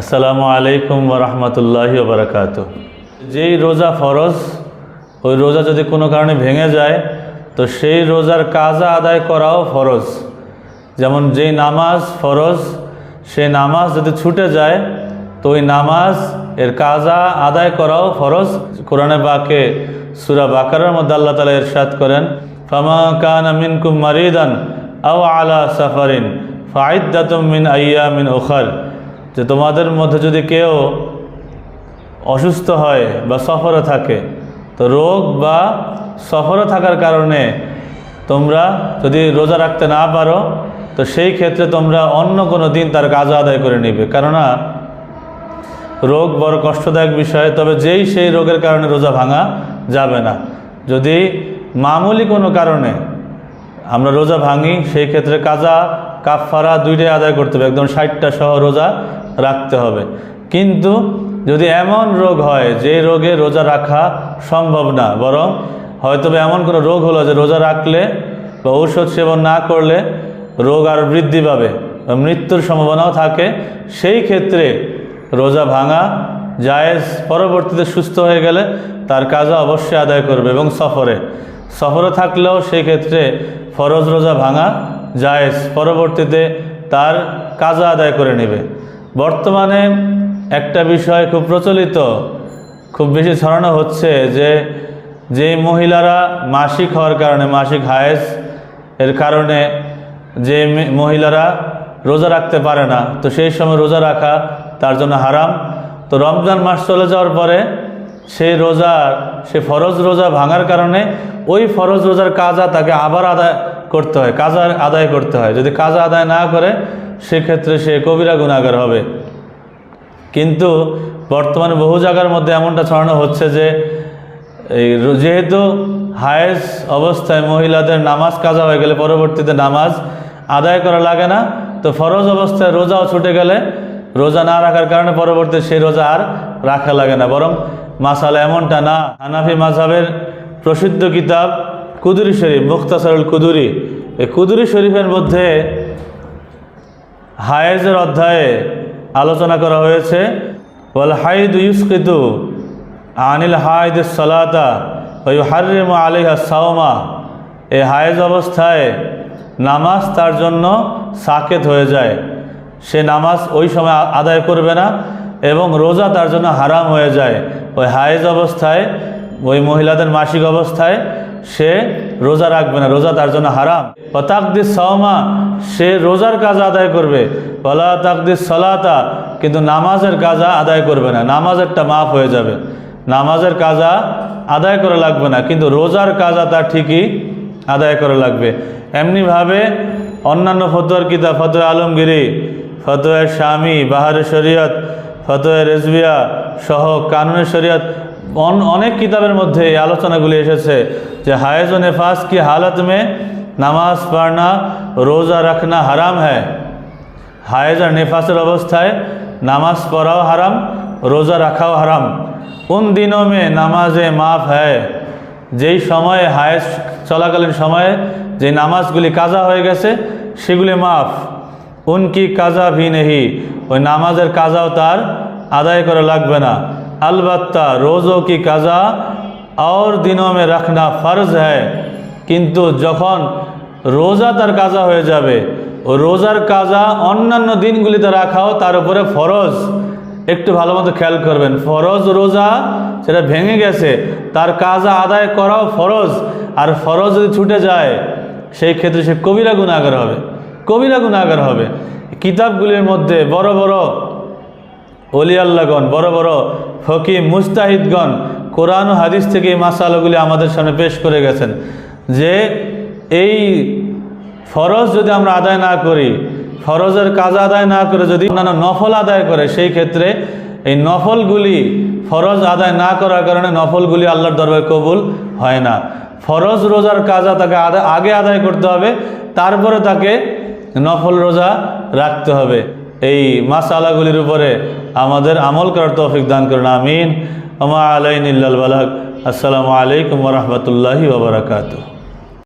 আসসালামু আলাইকুম রহমতুল্লাহি বারকাত যেই রোজা ফরজ, ওই রোজা যদি কোনো কারণে ভেঙে যায়, তো সেই রোজার কাজা আদায় করাও ফরজ। যেমন যেই নামাজ ফরজ, সেই নামাজ যদি ছুটে যায়, তো ওই নামাজ এর কাজা আদায় করাও ফরজ। কোরআনে বাকে সুরা বাকারের মধ্যে আল্লাহ তালা ইরশাদ করেন, ফামা কান মিনকুম মারিদান আও আলা সাফারিন ফাইদাতুম মিন আইয়া মিন ওখার যে তোমাদের মধ্যে যদি কেউ অসুস্থ হয় বা সফরে থাকে, তো রোগ বা সফরে থাকার কারণে তোমরা যদি রোজা রাখতে না পারো, তো সেই ক্ষেত্রে তোমরা অন্য কোনো দিন তার কাজ আদায় করে নিবে। কেননা, রোগ বড় কষ্টদায়ক বিষয়, তবে যেই সেই রোগের কারণে রোজা ভাঙা যাবে না। যদি মামুলি কোনো কারণে আমরা রোজা ভাঙি, সেই ক্ষেত্রে কাজা কাফারা দুইটাই আদায় করতে হবে। একদম ষাটটা সহ রোজা রাখতে হবে। কিন্তু যদি এমন রোগ হয় যে রোগে রোজা রাখা সম্ভব না, বরং হয়তো এমন কোনো রোগ হলো যে রোজা রাখলে বা ঔষধ সেবন না করলে রোগ আর বৃদ্ধি পাবে বা মৃত্যুর সম্ভাবনাও থাকে, সেই ক্ষেত্রে রোজা ভাঙা জায়েজ পরবর্তীতে সুস্থ হয়ে গেলে তার কাজও অবশ্যই আদায় করবে এবং সফরে। সফরে থাকলেও সেই ক্ষেত্রে ফরজ রোজা ভাঙা জায়েজ পরবর্তীতে তার কাজা আদায় করে নেবে। বর্তমানে একটা বিষয় খুব প্রচলিত, খুব বেশি ছড়ানো হচ্ছে যে যেই মহিলারা মাসিক হওয়ার কারণে, মাসিক হায়েস এর কারণে যে মহিলারা রোজা রাখতে পারে না, তো সেই সময় রোজা রাখা তার জন্য হারাম। তো রমজান মাস চলে যাওয়ার পরে সেই রোজার সে ফরজ রোজা ভাঙার কারণে ওই ফরজ রোজার কাজা তাকে আবার আদায় করতে হয়, কাজা আদায় করতে হয়। যদি কাজা আদায় না করে সেক্ষেত্রে সে কবিরা গুণাগার হবে। কিন্তু বর্তমানে বহু জায়গার মধ্যে এমনটা ছড়ানো হচ্ছে যে, এই যেহেতু হায়েস অবস্থায় মহিলাদের নামাজ কাজা হয়ে গেলে পরবর্তীতে নামাজ আদায় করা লাগে না, তো ফরজ অবস্থায় রোজাও ছুটে গেলে রোজা না রাখার কারণে পরবর্তী সেই রোজা আর রাখা লাগে না। বরং মাসালা এমনটা না, হানাফি মাঝাবের প্রসিদ্ধ কিতাব কুদুরি শরীফ, মুখতাসারুল কুদুরি। এই কুদুরি শরীফের মধ্যে হায়েজের অধ্যায়ে আলোচনা করা হয়েছে, ওয়াল হাইদ ইউসকিতু আনিল হাইদ সলাতা ওই হারিম আলিহা সাওমা এই হায়েজ অবস্থায় নামাজ তার জন্য সাকেত হয়ে যায়। সে নামাজ ওই সময় আদায় করবে না এবং রোজা তার জন্য হারাম হয়ে যায়। ওই হায়েজ অবস্থায় ওই মহিলাদের মাসিক অবস্থায় সে রোজা রাখবে না, রোজা তার জন্য হারাম। ও তাকদিস সওমা, সে রোজার কাজ আদায় করবে। বলা তাকদিস সলাতা, কিন্তু নামাজের কাজা আদায় করবে না। নামাজেরটা মাফ হয়ে যাবে। নামাজের কাজা আদায় করা লাগবে না, কিন্তু রোজার কাজা তার ঠিকই আদায় করা লাগবে। এমনিভাবে অন্যান্য ফতোয়ার কিতাব ফতোয়া আলমগিরি, ফতোয়া স্বামী বাহারে শরীয়ত, ফতোয়া রেজবিয়া সহ কানুনের শরীয়ত অনেক কিতাবের মধ্যে এই আলোচনাগুলি এসেছে যে হায়েজ ও নেফাস কি হালত মে? নামাজ পড়না, রোজা রাখনা হারাম হ্যায়? হায়েজ আর নেফাসের অবস্থায় নামাজ পড়াও হারাম, রোজা রাখাও হারাম। উন দিনও মে নামাজে মাফ হ্যায়? যেই সময়ে হায়েজ চলাকালীন সময়ে যে নামাজগুলি কাজা হয়ে গেছে, সেগুলি মাফ। উনকি কাজা ভি নেহি। ওই নামাজের কাজাও তার আদায় করা লাগবে না। अलबत्ता रोज़ों की কাজা और দিনों में रखना फ़र्ज है কিন্তু যখন রোজা তার কাজা হয়ে যাবে ও রোজার কাজা অন্যান্য দিনগুলিতে রাখাও তার উপরে ফরজ একটু ভালো মতো খেয়াল করবেন ফরজ রোজা সেটা ভেঙে গেছে তার কাজা আদায় করাও ফরজ আর ফরজ যদি ছুটে যায় সেই ক্ষেত্রে সে কবিরা গুণাগার হবে কবিরা গুণাগার হবে কিতাবগুলির মধ্যে বড় বড় অলি আল্লাহগণ, বড় বড় ফকিম মুস্তাহিদগণ কোরআন হাদিস থেকে এই মাসালাগুলি আমাদের সামনে পেশ করে গেছেন। যে এই ফরজ যদি আমরা আদায় না করি, ফরজের কাজ আদায় না করে যদি অন্যান্য নফল আদায় করে, সেই ক্ষেত্রে এই নফলগুলি ফরজ আদায় না করার কারণে নফলগুলি আল্লাহর দরবার কবুল হয় না। ফরজ রোজার কাজা তাকে আগে আদায় করতে হবে, তারপরে তাকে নফল রোজা রাখতে হবে। এই মাসালাগুলির উপরে আমাদের আমল করার তৌফিক দান করুন, আমিন। আমা আলাইন ইল্লাল বালাক আসসালামু আলাইকুম রহমতুল্লাহি ওবরাকাতুহ